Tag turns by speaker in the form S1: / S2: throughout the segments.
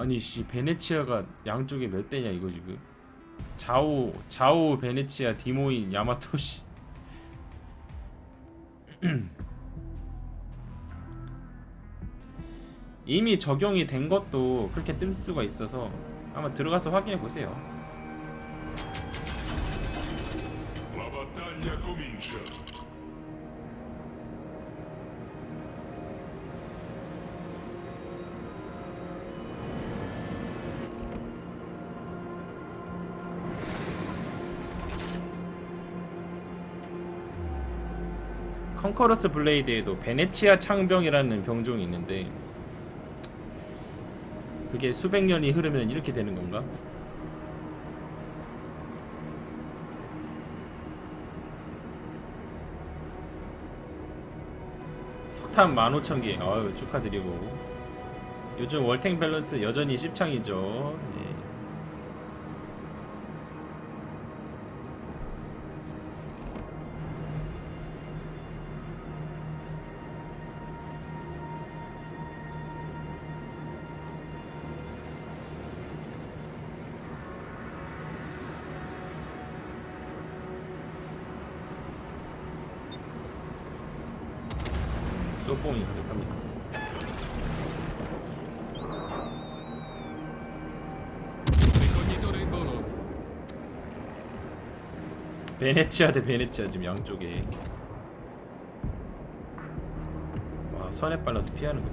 S1: 아니 씨 베네치아가 양쪽에 몇 대냐 이거 지금? 좌우 좌우 베네치아 디모인 야마토 씨. 이미 적용이 된 것도 그렇게 뜰 수가 있어서 한번 들어가서 확인해 보세요. 컨커러스 블레이드에도 베네치아 창병이라는 병종이 있는데 그게 수백 년이 흐르면 이렇게 되는 건가? 석탄 15,000개 아유 축하드리고 요즘 월탱 밸런스 여전히 십창이죠 예. 베네치아 대 베네치아 지금 양쪽에. 와 선에 빨라서 피하는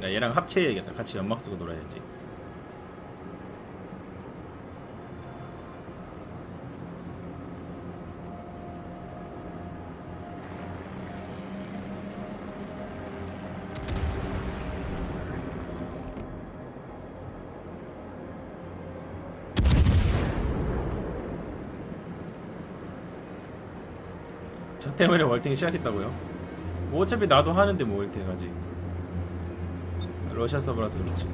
S1: 거나 얘랑 합체해야겠다. 같이 연막 쓰고 놀아야지 저 때문에 월탱 시작했다고요? 뭐 어차피 나도 하는데 뭐 월탱 아직 러시아 서버라서 그렇지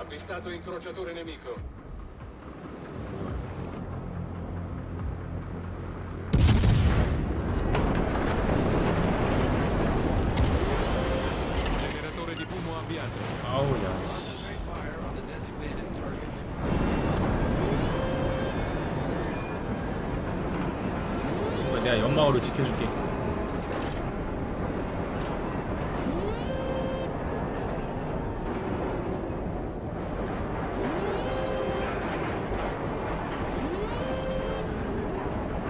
S2: Avvistato incrociatore nemico.
S1: 연막으로 지켜줄게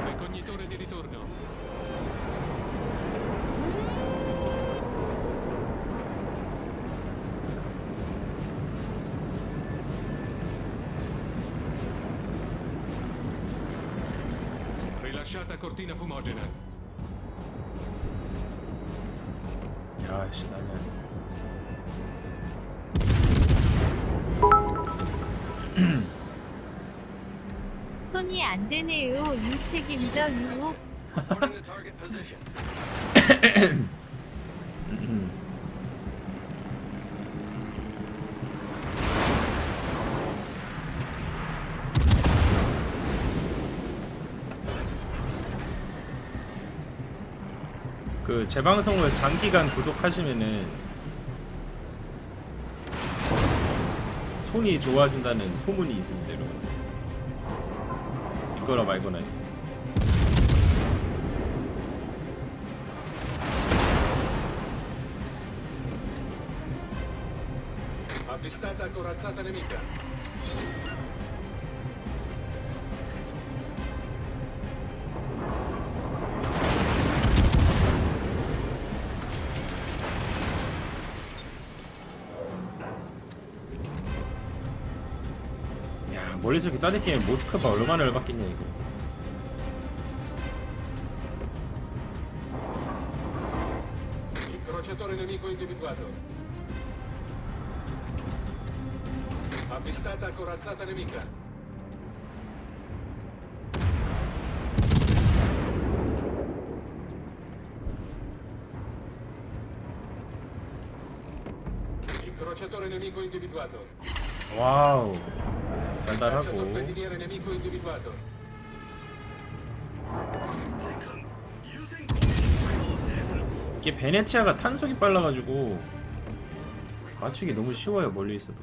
S3: Ricognitore di ritorno. Rilasciata cortina fumogena.
S1: 야씨 나냐
S4: 손이 안 되네요. 유책임져 유혹.
S1: 그제 방송을 장기간 구독하시면은 손이 좋아진다는 소문이 있습니다 여러분 믿거나 말거나
S2: Avvistata corazzata nemica.
S1: 멀리서 이렇게 싸대끼면 모스크바 얼마나 열받겠냐 이거
S2: Incrociatore nemico individuato. Avvistata corazzata nemica. incrociatore nemico individuato.
S1: 와우
S2: Caccia
S1: 달달하고. 이게 베네치아가 탄속이 빨라가지고 맞추기 너무 쉬워요 멀리 있어도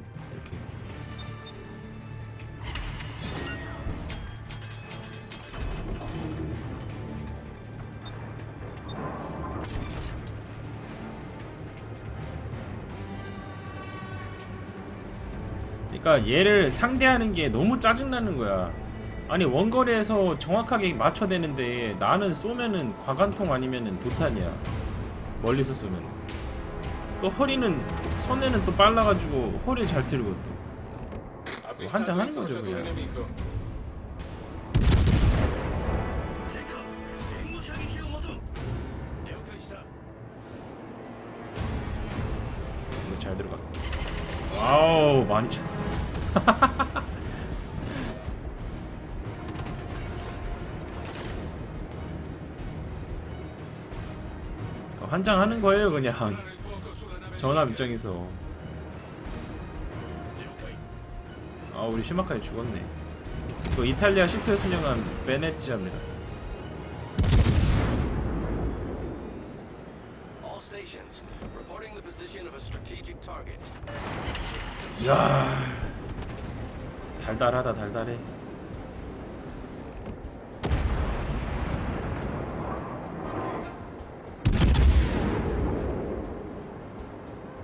S1: 그러니까 얘를 상대하는 게 너무 짜증나는 거야. 아니 원거리에서 정확하게 맞춰대는데 나는 쏘면은 과관통 아니면은 도탄이야. 멀리서 쏘면. 또 허리는 선에는 또 빨라가지고 허리 잘 틀고 또.
S2: Avvistato
S1: 한장 하는 거죠, 그냥. 잘 들어가. 와우 많이 차 어, 환장하는 거예요 그냥. 전압 입장에서. 아 우리 슈마카이 죽었네. 이거 이탈리아 시트에 순영한 베네치아입니다.
S5: All
S1: 달달하다 달달해.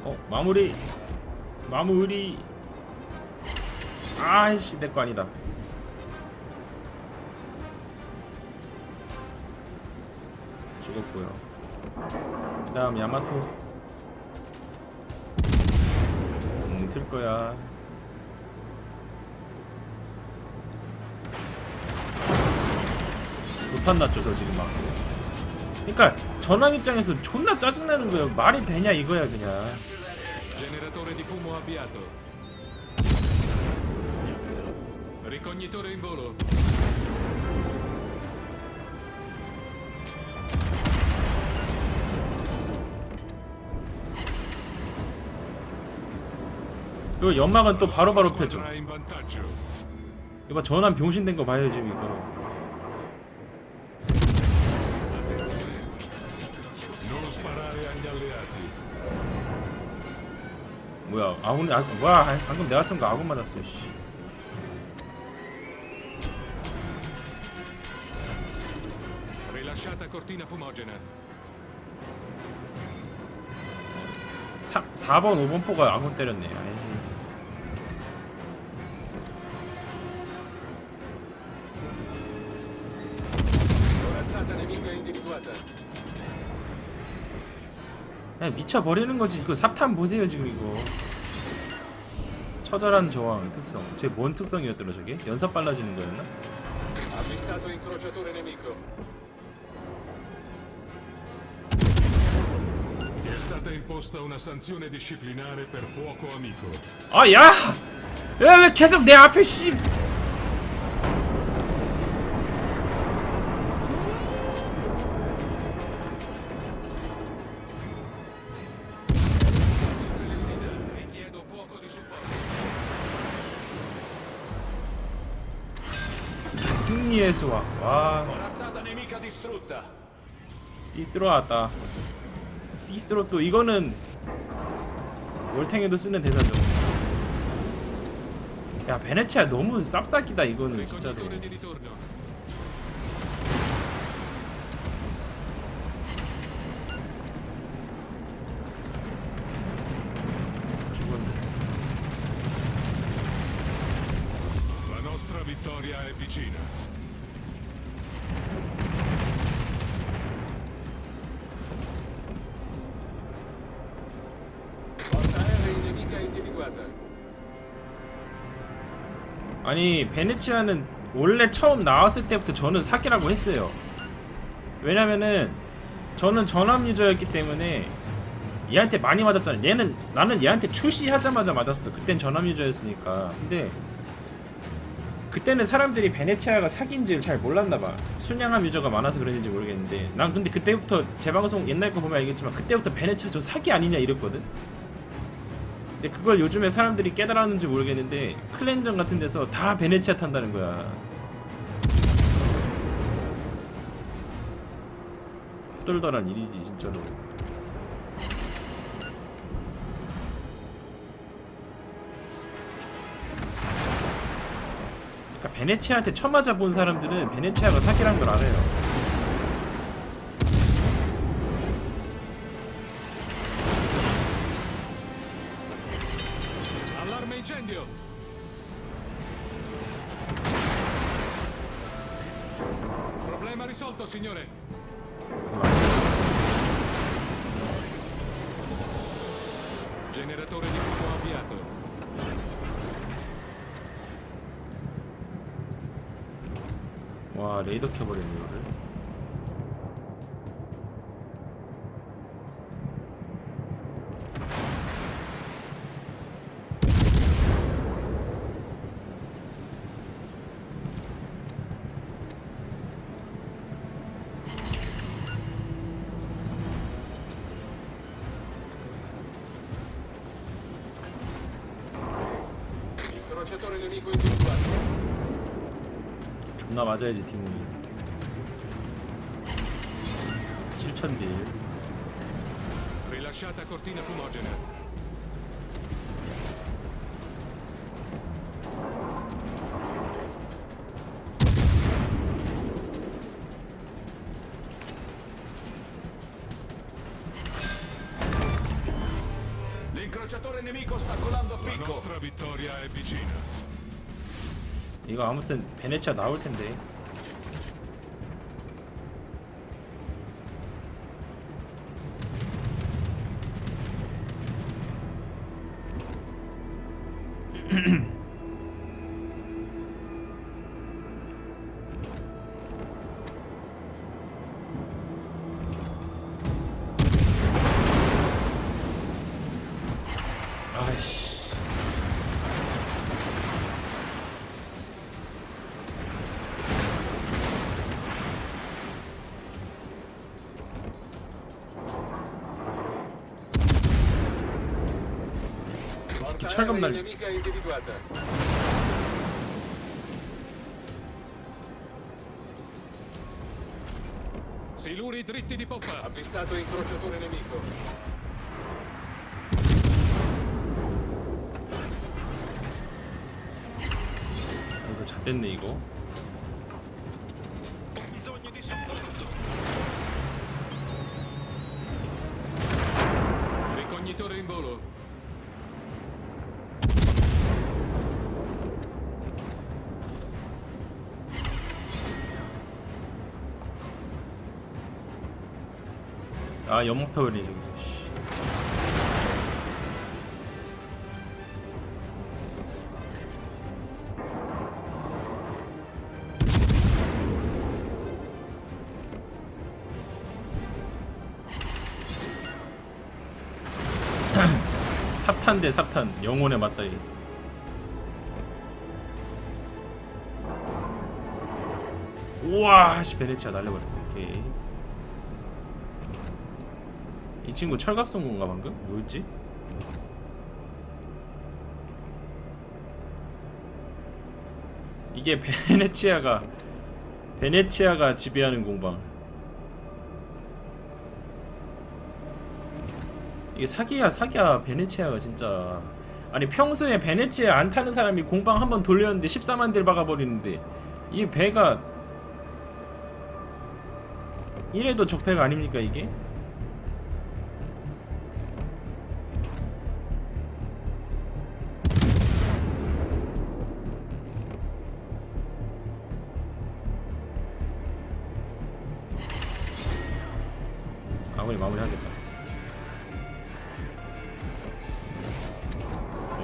S1: 어 마무리. 마무리. 아이씨 내 거 아니다. 죽었고요. 그 다음 야마토. 음, 틀 거야 못한 낮춰서 지금 막 그러니까 전함 입장에서 존나 짜증나는 거예요 말이 되냐 이거야 그냥. 이거 연막은 또 바로바로 펴줘. 이거 전함 병신된 거 봐요 지금 이거
S6: sparare agli alleati.
S1: 뭐야 아군 아 뭐야 방금 내가 쓴 거 아군 맞았어 씨.
S3: Rilasciata cortina fumogena.
S1: 3, 4번 5번 포가 아군 때렸네 아이 그냥 미쳐버리는 거지 이거 삽탄 보세요 지금 이거 처절한 저항 특성 제 뭔 특성이었더라 저게? 연사 빨라지는 거였나?
S2: Avvistato incrociatore nemico.
S6: Ti è stata imposta una sanzione disciplinare per fuoco amico.
S1: 아 야! 야 왜 계속 내 앞에 씨
S5: Corazzata nemica distrutta.
S1: 디스트로 왔다. 디스트로 또 이거는 월탱에도 쓰는 대사죠. 야 베네치아 너무 쌉싸기다 이거는 진짜로 아니 베네치아는 원래 처음 나왔을 때부터 저는 사기라고 했어요. 왜냐면은 저는 전함 유저였기 때문에 얘한테 많이 맞았잖아. 얘는 나는 얘한테 출시하자마자 맞았어. 그땐 전함 유저였으니까. 근데 그때는 사람들이 베네치아가 사기인지를 잘 몰랐나 봐. 순양함 유저가 많아서 그런지 모르겠는데 난 근데 그때부터 제 방송 옛날 거 보면 알겠지만 그때부터 베네치아 저 사기 아니냐 이랬거든. 근데 그걸 요즘에 사람들이 깨달았는지 모르겠는데 클랜전 같은 데서 다 베네치아 탄다는 거야. 후덜덜한 일이지 진짜로. 그러니까 베네치아한테 쳐맞아 본 사람들은 베네치아가 사기란 걸 알아요.
S3: Problema risolto, signore. Generatore di fumo avviato.
S1: 와 레이더 켜버리네 이거를. 존나 맞아야지 팀이 7000딜
S3: Rilasciata cortina fumogena.
S5: L'incrociatore nemico sta colando a
S6: La
S5: picco.
S6: nostra vittoria è vicina.
S1: 이거 아무튼 베네치아 나올 텐데 철갑 날.
S3: Siluri dritti di poppa.
S2: Avvistato incrociatore nemico.
S1: 아, 이거 잣됐네 이거
S3: Ricognitore in volo.
S1: 아 펴버리네 저기서 씨. 삽탄 대 삽탄 영혼의 맞다이 우와 씨 베네치아 날려버렸다 오케 이이 친구 철갑 쏜 건가 방금? 뭐였지? 이게 베네치아가 베네치아가 지배하는 공방 이게 사기야 사기야 베네치아가 진짜 아니 평소에 베네치아 안 타는 사람이 공방 한 번 돌렸는데 14만 딜 박아버리는데 이 배가 이래도 적배가 아닙니까 이게?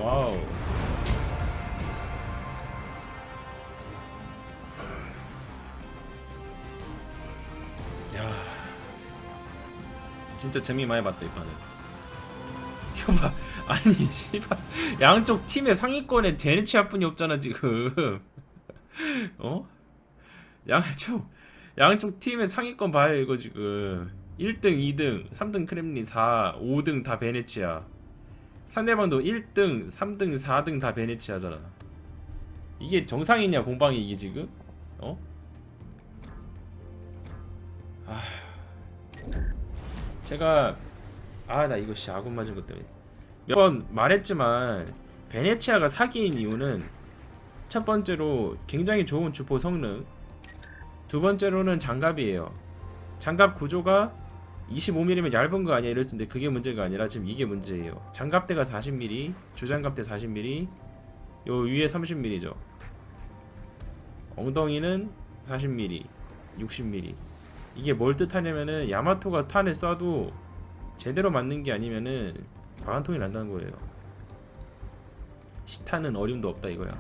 S1: 와우. 야. 진짜 재미 많이 봤다 이 판은. 이거 봐. 아니 씨발 양쪽 팀의 상위권에 제네치아 뿐이 없잖아 지금. 어? 양쪽 양쪽 팀의 상위권 봐요 이거 지금 1등, 2등, 3등 크렘린 4, 5등 다 베네치아 상대방도 1등, 3등, 4등 다 베네치아잖아. 이게 정상이냐 공방이 이게 지금? 어? 아, 제가 아 나 이거 씨 아군 맞은 것 때문에 몇 번 말했지만 베네치아가 사기인 이유는 첫 번째로 굉장히 좋은 주포 성능, 두 번째로는 장갑이에요. 장갑 구조가 25mm면 얇은 거 아니야 이럴 수 있는데 그게 문제가 아니라 지금 이게 문제예요. 장갑대가 40mm, 주장갑대 40mm, 요 위에 30mm죠. 엉덩이는 40mm, 60mm. 이게 뭘 뜻하냐면은 야마토가 탄을 쏴도 제대로 맞는 게 아니면은 과간통이 난다는 거예요. 시타는 어림도 없다 이거야.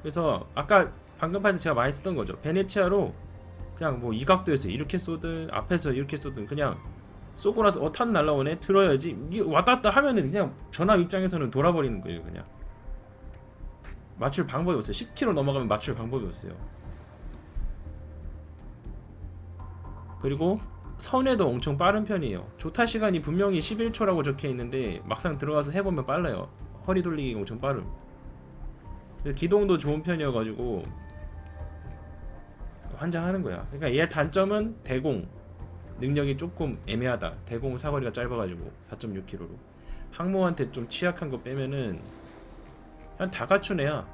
S1: 그래서 아까 방금 판에서 제가 많이 쓰던 거죠. 베네치아로 그냥 뭐 이 각도에서 이렇게 쏘든 앞에서 이렇게 쏘든 그냥 쏘고 나서 어탄 날라오네 들어야지. 이게 왔다 갔다 하면은 그냥 전함 입장에서는 돌아버리는 거예요 그냥. 맞출 방법이 없어요. 10km 넘어가면 맞출 방법이 없어요. 그리고 선회도 엄청 빠른 편이에요. 조타 시간이 분명히 11초라고 적혀 있는데 막상 들어가서 해보면 빨라요. 허리 돌리기가 엄청 빠름. 기동도 좋은 편이어가지고 환장하는 거야. 그러니까 얘 단점은 대공 능력이 조금 애매하다. 대공 사거리가 짧아가지고 4.6km로 항모한테 좀 취약한 거 빼면은 그냥 다 갖춘 애야.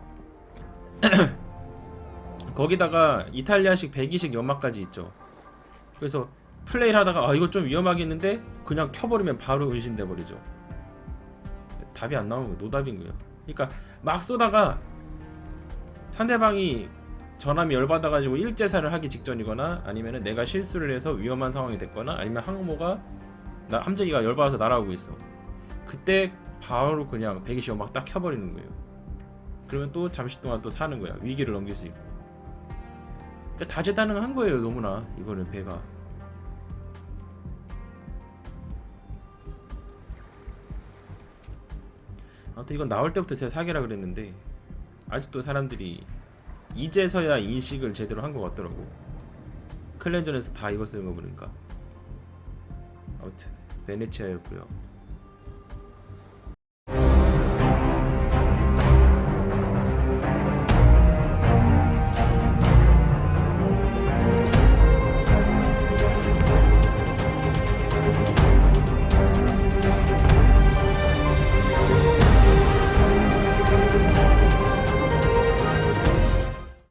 S1: 거기다가 이탈리아식 배기식 연막까지 있죠. 그래서 플레이를 하다가 아 이거 좀 위험하겠는데 그냥 켜버리면 바로 은신돼 버리죠. 답이 안 나오는 거 노답인 거예요. 그러니까 막 쏘다가 상대방이 전함이 열받아가지고 일제사를 하기 직전이거나 아니면은 내가 실수를 해서 위험한 상황이 됐거나 아니면 항모가 나 함재기가 열받아서 날아오고 있어. 그때 바로 그냥 배기시 연막 딱 켜버리는 거예요. 그러면 또 잠시 동안 또 사는 거야. 위기를 넘길 수 있고. 그러니까 다재다능한 거예요, 너무나 이거는 배가. 아무튼 이건 나올 때부터 제가 사기라 그랬는데 아직도 사람들이 이제서야 인식을 제대로 한 것 같더라고. 클렌전에서 다 이거 쓰는 거 보니까. 아무튼 베네치아였고요.